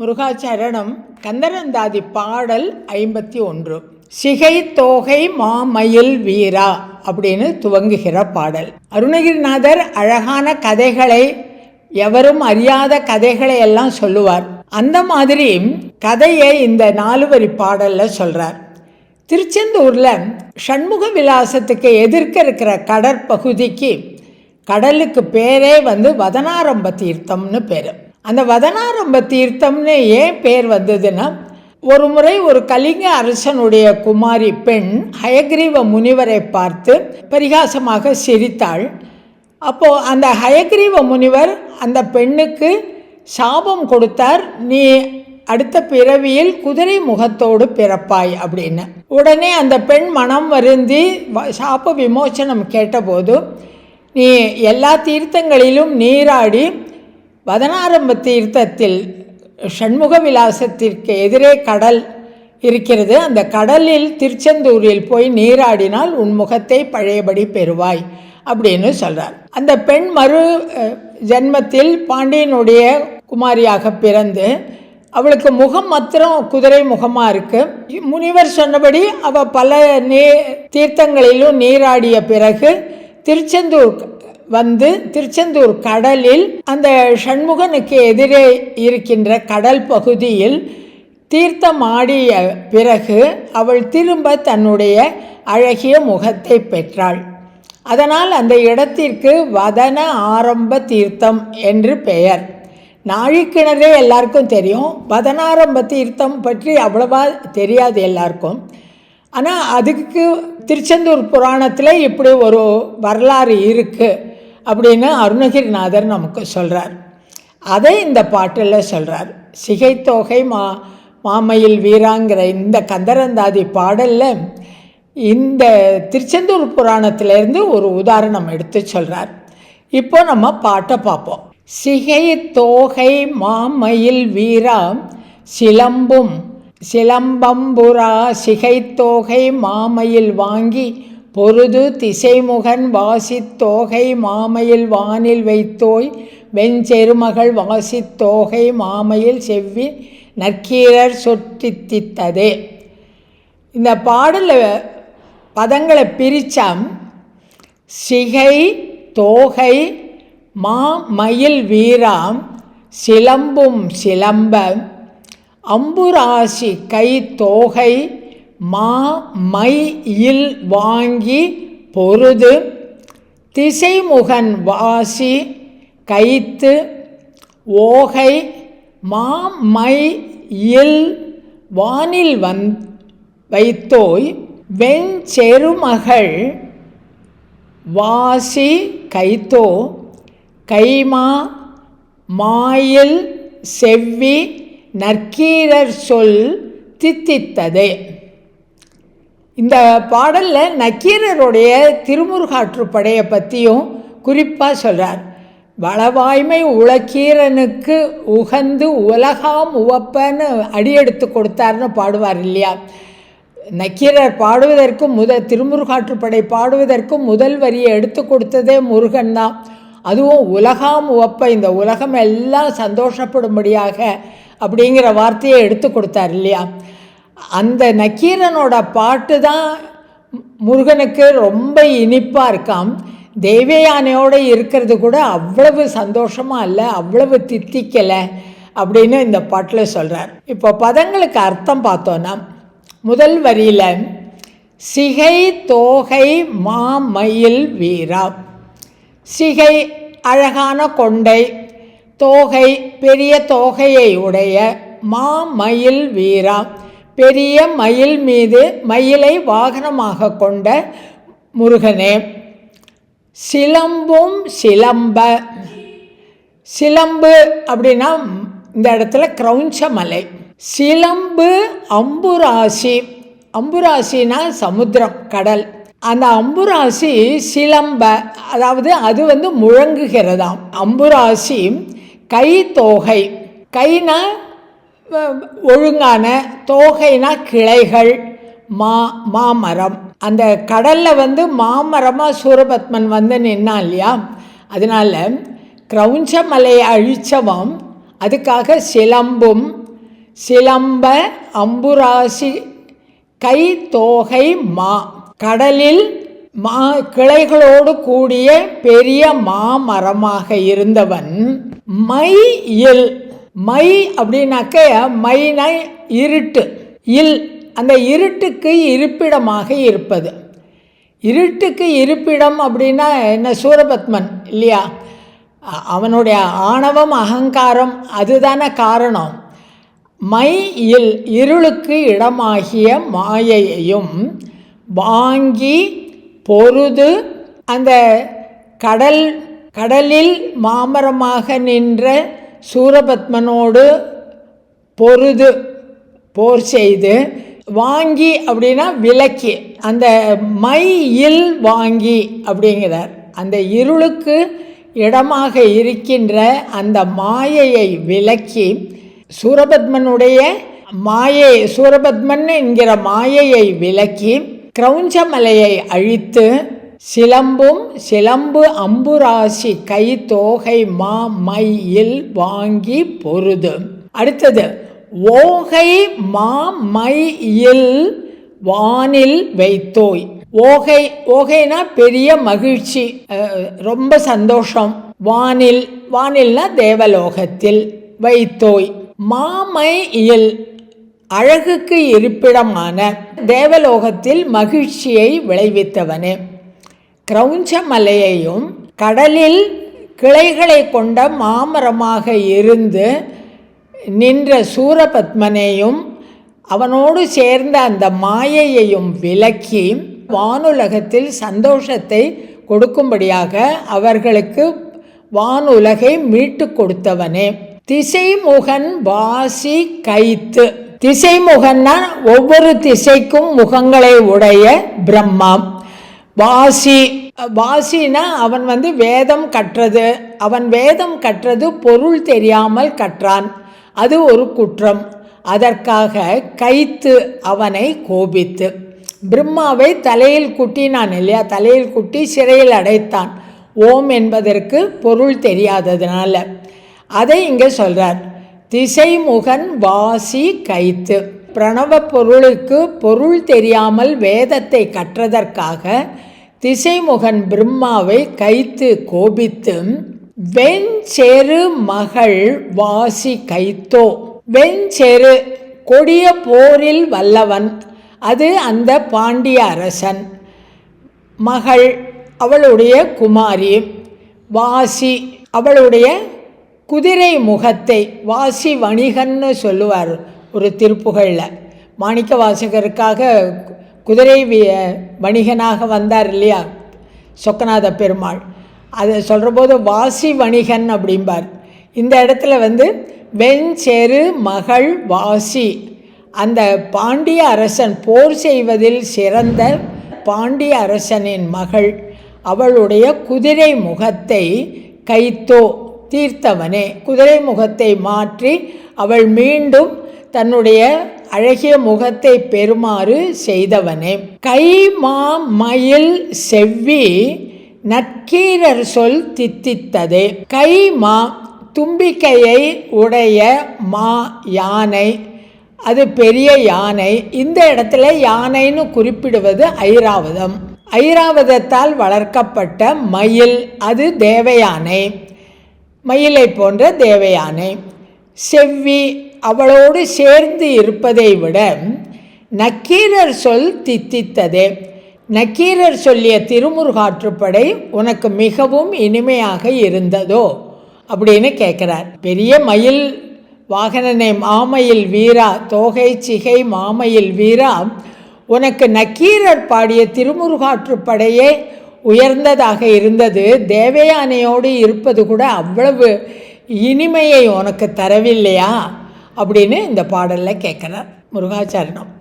முருகாச்சரணம் கந்தரந்தாதி பாடல் ஐம்பத்தி ஒன்று. சிகை தோகை மாமயில் வீரா அப்படின்னு துவங்குகிற பாடல். அருணகிரிநாதர் அழகான கதைகளை எவரும் அறியாத கதைகளை எல்லாம் சொல்லுவார். அந்த மாதிரி கதையை இந்த நாலு வரி பாடல்ல சொல்றார். திருச்செந்தூரில் சண்முக விலாசத்துக்கு எதிர்க்க இருக்கிற கடற்பகுதிக்கு கடலுக்கு பேரே வந்து வதனாரம்ப தீர்த்தம்னு பேர். அந்த வதனாரம்ப தீர்த்தம்னு ஏன் பேர் வந்ததுன்னா ஒரு முறை ஒரு கலிங்க அரசனுடைய குமாரி பெண் ஹயக்ரீவ முனிவரை பார்த்து பரிகாசமாக சிரித்தாள். அப்போது அந்த ஹயக்ரீவ முனிவர் அந்த பெண்ணுக்கு சாபம் கொடுத்தார் நீ அடுத்த பிறவியில் குதிரை முகத்தோடு பிறப்பாய் அப்படின்னு. உடனே அந்த பெண் மனம் வருந்தி வ- சாப விமோசனம் கேட்டபோது நீ எல்லா தீர்த்தங்களிலும் நீராடி வதனாரம்ப தீர்த்தத்தில் சண்முக விலாசத்திற்கு எதிரே கடல் இருக்கிறது. அந்த கடலில் திருச்செந்தூரில் போய் நீராடினால் உன் முகத்தை பழையபடி பெறுவாய் அப்படின்னு சொல்கிறார் அந்த பெண் மறு ஜென்மத்தில் பாண்டியனுடைய குமாரியாக பிறந்து அவளுக்கு முகம் மாத்திரம் குதிரை முகமாக இருக்குது முனிவர் சொன்னபடி அவள் பல நீ தீர்த்தங்களிலும் நீராடிய பிறகு திருச்செந்தூர் வந்து திருச்செந்தூர் கடலில் அந்த சண்முகனுக்கு எதிரே இருக்கின்ற கடல் பகுதியில் தீர்த்தம் ஆடிய பிறகு அவள் திரும்ப தன்னுடைய அழகிய முகத்தை பெற்றாள். அதனால் அந்த இடத்திற்கு வதன ஆரம்ப தீர்த்தம் என்று பெயர். நாழிக்கிணறே எல்லாருக்கும் தெரியும். வதனாரம்ப தீர்த்தம் பற்றி அவ்வளவா தெரியாது எல்லாருக்கும். ஆனால் அதுக்கு திருச்செந்தூர் புராணத்தில் இப்படி ஒரு வரலாறு இருக்குது அப்படின்னு அருணகிரிநாதர் நமக்கு சொல்கிறார் அதை இந்த பாட்டில் சொல்கிறார் சிகைத்தோகை மா மாமையில் வீராங்கிற இந்த கந்தரந்தாதி பாடலில் இந்த திருச்செந்தூர் புராணத்திலேருந்து ஒரு உதாரணம் எடுத்து சொல்கிறார் இப்போ நம்ம பாட்டை பார்ப்போம். சிகை தோகை மாமயில் வீரா சிலம்பும் சிலம்பம்புரா சிகை தோகை வாங்கி பொருது திசைமுகன் வாசித்தோகை மாமையில் வானில் வைத்தோய் வெஞ்செருமகள் வாசித்தோகை மாமையில் செவ்வி நற்கீரர் சொட்டித்தித்ததே இந்த பாடலில் பதங்களை பிரித்தம் சிகை தோகை மா மயில் வீராம் சிலம்பும் சிலம்ப அம்புராசி கை தோகை மா மை இல் வாங்கி பொருது திசைமுகன் வாசி கைத்து ஓகை மா மை இல் வானில் வந் வைத்தோய் வெஞ்செருமகள் வாசி கைத்தோ கைமா மாயில் செவ்வி நற்கீரர் சொல் தித்தித்ததே. இந்த பாடலில் நக்கீரருடைய திருமுருகாற்றுப்படையை பற்றியும் குறிப்பாக சொல்கிறார் வளவாய்மை உலக்கீரனுக்கு உகந்து உலகாம் உவப்பன்னு அடியெடுத்து கொடுத்தாருன்னு பாடுவார் இல்லையா? நக்கீரர் பாடுவதற்கு முத திருமுருகாற்றுப்படை பாடுவதற்கு முதல் வரியை எடுத்து கொடுத்ததே முருகன் தான். அதுவும் உலகாம் உவப்ப இந்த உலகம் எல்லாம் சந்தோஷப்படும்படியாக அப்படிங்கிற வார்த்தையை எடுத்து கொடுத்தார் இல்லையா? அந்த நக்கீரனோட பாட்டு தான் முருகனுக்கு ரொம்ப இனிப்பாக இருக்காம். தெய்வயானையோடு இருக்கிறது கூட அவ்வளவு சந்தோஷமாக இல்லை அவ்வளவு தித்திக்கலை அப்படின்னு இந்த பாட்டில் சொல்கிறார் இப்போ பதங்களுக்கு அர்த்தம் பார்த்தோன்னா முதல் வரியில் சிகை தோகை மா மயில் வீரா. சிகை அழகான கொண்டை தோகை பெரிய தோகையை உடைய மா மயில் வீரா. பெரிய மயில் மீது மயிலை வாகனமாக கொண்ட முருகனே சிலம்பும் சிலம்ப. சிலம்பு அப்படின்னா இந்த இடத்துல கிரௌஞ்ச மலை. சிலம்பு அம்புராசி. அம்புராசினா சமுத்திரம் கடல். அந்த அம்புராசி சிலம்ப. அதாவது அது வந்து முழங்குகிறதாம். அம்புராசி கை தோகை. கைனா ஒழுங்கான தோகைனா கிளைகள் மா மாமரம். அந்த கடலில் வந்து மாமரமாக சூரபத்மன் வந்து நின்னான் இல்லையா? அதனால் கிரௌஞ்ச மலையை அழிச்சவன் அதுக்காக சிலம்பும் சிலம்ப அம்புராசி கை தோகை மா. கடலில் மா கிளைகளோடு கூடிய பெரிய மாமரமாக இருந்தவன் மை இல் மை அப்படின்னாக்க மைனா இருட்டு. இல் அந்த இருட்டுக்கு இருப்பிடமாக இருப்பது. இருட்டுக்கு இருப்பிடம் அப்படின்னா என்ன? சூரபத்மன் இல்லையா? அவனுடைய ஆணவம் அகங்காரம் அதுதானே காரணம். மை இல் இருளுக்கு இடமாகிய மாயையையும் வாங்கி பொருது அந்த கடல் கடலில் மாமரமாக நின்ற சூரபத்மனோடு பொருது போர் செய்து வாங்கி அப்படின்னா விலக்கி. அந்த மையில் வாங்கி அப்படிங்கிறார். அந்த இருளுக்கு இடமாக இருக்கின்ற அந்த மாயையை விலக்கி சூரபத்மனுடைய மாயை சூரபத்மன் என்கிற மாயையை விலக்கி கிரௌஞ்சமலையை அழித்து சிலம்பும் சிலம்பு அம்புராசி கை தோகை மா மையில் வாங்கி பொருது. அடுத்தது ஓகை மா மையில் வானில் வைத்தோய். ஓகை ஓகைனா பெரிய மகிழ்ச்சி ரொம்ப சந்தோஷம். வானில் வானில்னா தேவலோகத்தில் வைத்தோய். மாமை இயல் அழகுக்கு இருப்பிடமான தேவலோகத்தில் மகிழ்ச்சியை விளைவித்தவனே. கிரௌஞ்ச மலையையும் கடலில் கிளைகளை கொண்ட மாமரமாக இருந்து நின்ற சூரபத்மனையும் அவனோடு சேர்ந்த அந்த மாயையையும் விலக்கி வானுலகத்தில் சந்தோஷத்தை கொடுக்கும்படியாக அவர்களுக்கு வானுலகை மீட்டு கொடுத்தவனே. திசைமுகன் வாசி கைத்து. திசைமுகன்னா ஒவ்வொரு திசைக்கும் முகங்களை உடைய பிரம்மா. வாசி வாசினா அவன் வந்து வேதம் கற்றது. அவன் வேதம் கற்றது பொருள் தெரியாமல் கற்றான். அது ஒரு குற்றம். அதற்காக கைத்து அவனை கோபித்து. பிரம்மாவை தலையில் குட்டினான் இல்லையா? தலையில் குட்டி சிறையில் அடைத்தான். ஓம் என்பதற்கு பொருள் தெரியாததுனால. அதை இங்கே சொல்கிறார் திசைமுகன் வாசி கைத்து. பிரணவ பொருளுக்கு பொருள் தெரியாமல் வேதத்தை கற்றதற்காக திசைமுகன் பிரம்மாவை கைத்து கோபித்து வெஞ்செரு மகள் வாசி கைத்தோ வெஞ்செரு கொடிய போரில் வல்லவன் அது அந்த பாண்டிய அரசன். மகள் அவளுடைய குமாரி வாசி அவளுடைய குதிரை முகத்தை வாசி வணிகன்னு சொல்லுவார் ஒரு திருப்புகழில். மாணிக்க வாசகருக்காக குதிரை வணிகனாக வந்தார் இல்லையா? சொக்கநாத பெருமாள். அதை சொல்கிற போது வாசி வணிகன் அப்படிம்பார். இந்த இடத்துல வந்து வெஞ்செரு மகள் வாசி. அந்த பாண்டிய அரசன் போர் செய்வதில் சிறந்த பாண்டிய அரசனின் மகள். அவளுடைய குதிரை முகத்தை கைத்தோ தீர்த்தவனே. குதிரை முகத்தை மாற்றி அவள் மீண்டும் தன்னுடைய அழகிய முகத்தை பெறுமாறு செய்தவனே. கை மா மயில் செவ்வி நற்கீரர் சொல் தித்தித்ததே. கை மா தும்பிக்கையை உடைய மா யானை. அது பெரிய யானை. இந்த இடத்துல யானைன்னு குறிப்பிடுவது ஐராவதம். ஐராவதத்தால் வளர்க்கப்பட்ட மயில் அது தேவயானை. மயிலை போன்ற தேவயானை. செவ்வி அவளோடு சேர்ந்து இருப்பதை விட நக்கீரர் சொல் தித்தித்தது. நக்கீரர் சொல்லிய திருமுருகாற்றுப்படை உனக்கு மிகவும் இனிமையாக இருந்ததோ? அப்படின்னு கேட்குறார். பெரிய மயில் வாகனனை மாமையில் வீரா தோகை சிகை மாமையில் வீரா உனக்கு நக்கீரர் பாடிய திருமுருகாற்றுப்படையே உயர்ந்ததாக இருந்தது. தேவயானையோடு இருப்பது கூட அவ்வளவு இனிமையை உனக்கு தரவில்லையா? அப்படின்னு இந்த பாடலில் கேட்குறார் முருகாச்சரணம்